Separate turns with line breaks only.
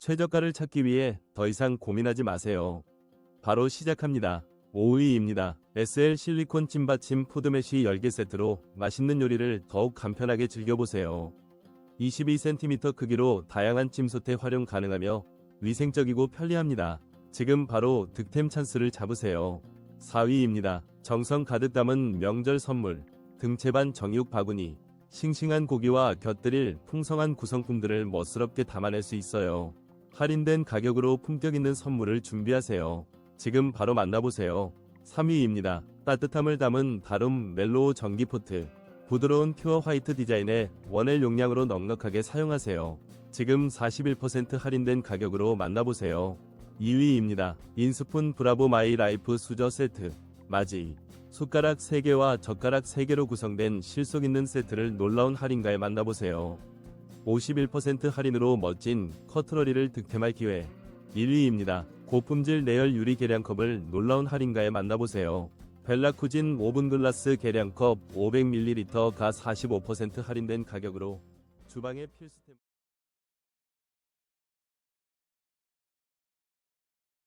최저가를 찾기 위해 더 이상 고민하지 마세요. 바로 시작합니다. 5위입니다. SL 실리콘 찜받침 푸드메시 10개 세트로 맛있는 요리를 더욱 간편하게 즐겨보세요. 22cm 크기로 다양한 찜솥에 활용 가능하며 위생적이고 편리합니다. 지금 바로 득템 찬스를 잡으세요. 4위입니다. 정성 가득 담은 명절 선물, 등채반 정육 바구니, 싱싱한 고기와 곁들일 풍성한 구성품들을 멋스럽게 담아낼 수 있어요. 할인된 가격으로 품격 있는 선물을 준비하세요. 지금 바로 만나보세요. 3위입니다. 따뜻함을 담은 다룸 멜로우 전기포트. 부드러운 퓨어 화이트 디자인의 원엘 용량으로 넉넉하게 사용하세요. 지금 41% 할인된 가격으로 만나보세요. 2위입니다. 인스푼 브라보 마이 라이프 수저 세트. 맞이. 숟가락 3개와 젓가락 3개로 구성된 실속 있는 세트를 놀라운 할인가에 만나보세요. 51% 할인으로 멋진 커트러리를 득템할 기회. 1위입니다. 고품질 내열 유리 계량컵을 놀라운 할인가에 만나보세요. 벨라쿠진 오븐 글라스 계량컵 500ml가 45% 할인된 가격으로 주방의 필수템